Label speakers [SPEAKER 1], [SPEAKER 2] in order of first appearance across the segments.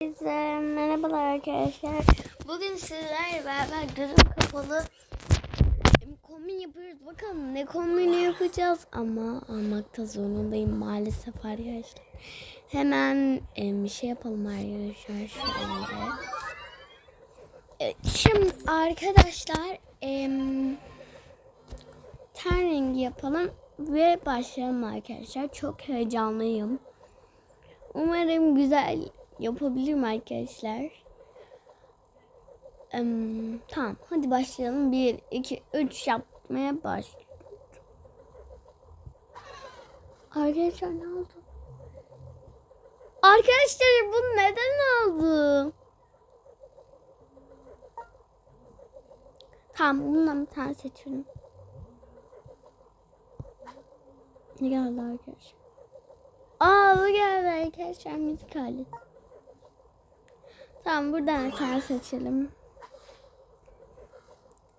[SPEAKER 1] Herkese merhabalar arkadaşlar. Bugün sizlerle beraber gözüm kapalı kombin yapıyoruz. Bakalım ne kombini yapacağız ama almakta zorundayım maalesef arkadaşlar. Hemen em, bir şey yapalım arkadaşlar şöyle. Şimdi arkadaşlar em, ten rengi yapalım ve başlayalım arkadaşlar. Çok heyecanlıyım. Umarım güzel yapabilirim arkadaşlar. Em, tamam hadi başlayalım. 1, 2, 3 yapmaya başlayalım. Arkadaşlar ne oldu? Arkadaşlar bu neden aldı? Tamam bundan bir tane seçiyorum. Ne geldi arkadaşlar? Aa bu geldi arkadaşlar müzik aleti. Tamam buradan bir tane seçelim.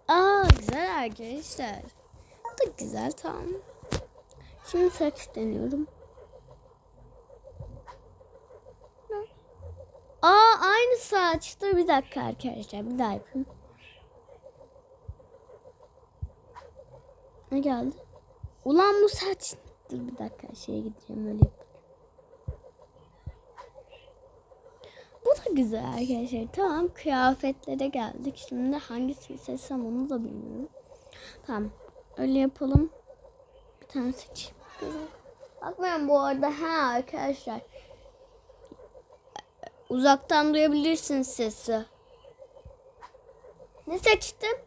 [SPEAKER 1] Aa güzel arkadaşlar. Bu da güzel tamam. Şimdi saç deniyorum. Aa aynı saç. Dur bir dakika arkadaşlar bir daha yapayım. Ne geldi? Ulan bu saç. Dur bir dakika şeye gideceğim öyle yapayım. Bu da güzel arkadaşlar. Tamam kıyafetlere geldik. Şimdi hangisini seçsem onu da bilmiyorum. Tamam öyle yapalım. Bir tane seçeyim. Bakmayın bu arada ha arkadaşlar. Uzaktan duyabilirsiniz sesi. Ne seçtim?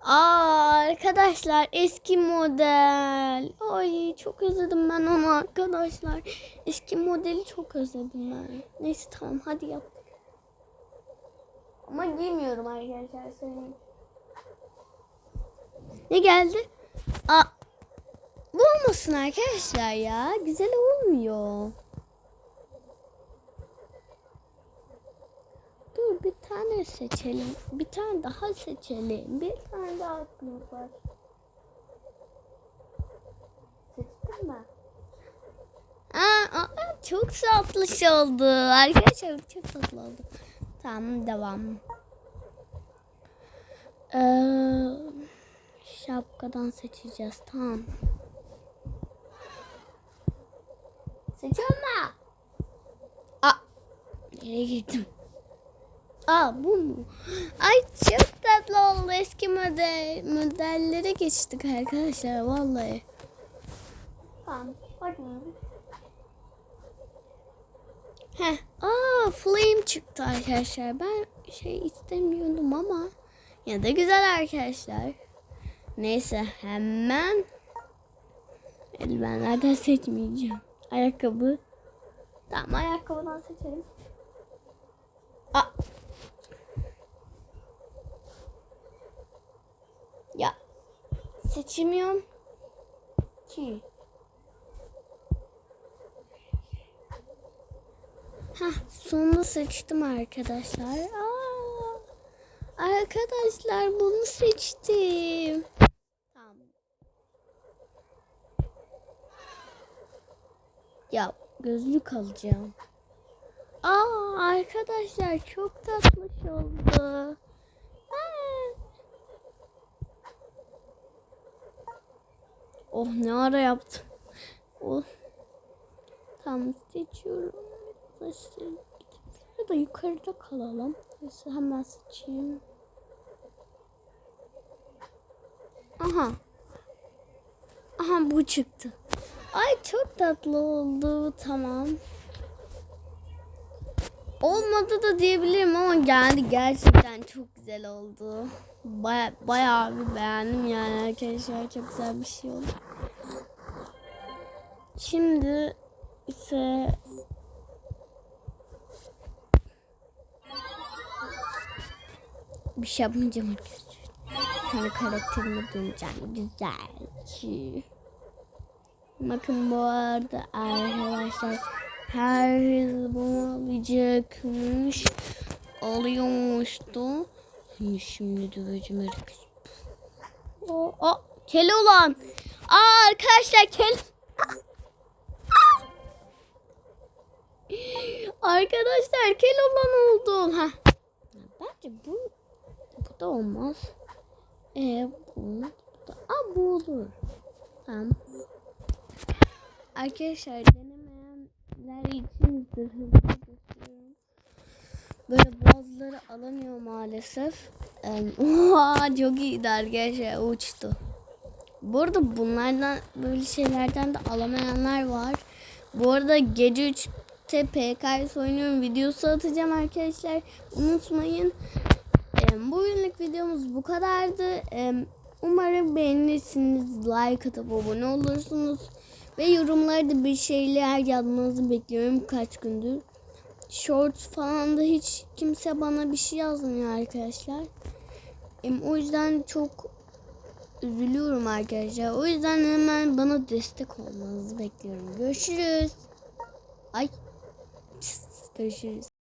[SPEAKER 1] Aa arkadaşlar eski model. Ay çok özledim ben onu arkadaşlar. Eski modeli çok özledim ben. Neyse tamam hadi yap. Ama giymiyorum arkadaşlar söyleyeyim. Ne geldi? Aa, bu olmasın arkadaşlar ya. Güzel olmuyor. Dur bir tane seçelim. Bir tane daha seçelim. Bir tane daha aklımız var. Seçtin mi? Aa, aa, çok tatlı şey oldu. Arkadaşlar çok tatlı oldu. Tamam devam. Ee, şapkadan seçeceğiz. Tamam. Seçiyorum mu? Aa, nereye girdim? Aa bu mu? Ay çok tatlı oldu. Eski model modellere geçtik arkadaşlar vallahi. Tamam. Bakın. Heh. Aa flame çıktı arkadaşlar. Ben şey istemiyordum ama ya da güzel arkadaşlar. Neyse hemen eldivenlerden seçmeyeceğim. Ayakkabı. Tamam ayakkabıdan seçelim. Aa. Ya seçemiyorum ki. Hah sonunda seçtim arkadaşlar. Aa, arkadaşlar bunu seçtim. Tamam. Ya gözlük alacağım. Aa arkadaşlar çok tatlı şey oldu. Oh ne ara yaptım. Oh. Tamam seçiyorum. Ya da yukarıda kalalım. Neyse hemen seçeyim. Aha. Aha bu çıktı. Ay çok tatlı oldu. Tamam. Olmadı da diyebilirim ama geldi gerçekten çok güzel oldu. Baya, bayağı bir beğendim yani arkadaşlar çok güzel bir şey oldu. Şimdi ise bir şey yapmayacağım. Kendi karakterimi döneceğim. Güzel. ki. Bakın bu arada arkadaşlar her bunu alacakmış. Alıyormuştu. Şimdi döveceğim herkes. O, o, Keloğlan. Aa arkadaşlar Kel. Arkadaşlar kel olan oldum. Ha. Bence bu da olmaz. Ee, bu, da, aa, bu olur. Tamam. Arkadaşlar denemeyenler için zırhımı gösteriyorum. Böyle bazıları alamıyor maalesef. Em, Oha çok iyiydi arkadaşlar uçtu. Bu arada bunlardan böyle şeylerden de alamayanlar var. Bu arada gece 3'te PKS oynuyorum videosu atacağım arkadaşlar. Unutmayın. Em, Bugünlük videomuz bu kadardı. Umarım beğenirsiniz. Like atıp abone olursunuz. Ve yorumlarda bir şeyler yazmanızı bekliyorum kaç gündür. Shorts falan da hiç kimse bana bir şey yazmıyor arkadaşlar. O yüzden çok üzülüyorum arkadaşlar. O yüzden hemen bana destek olmanızı bekliyorum. Görüşürüz. Ay. Görüşürüz.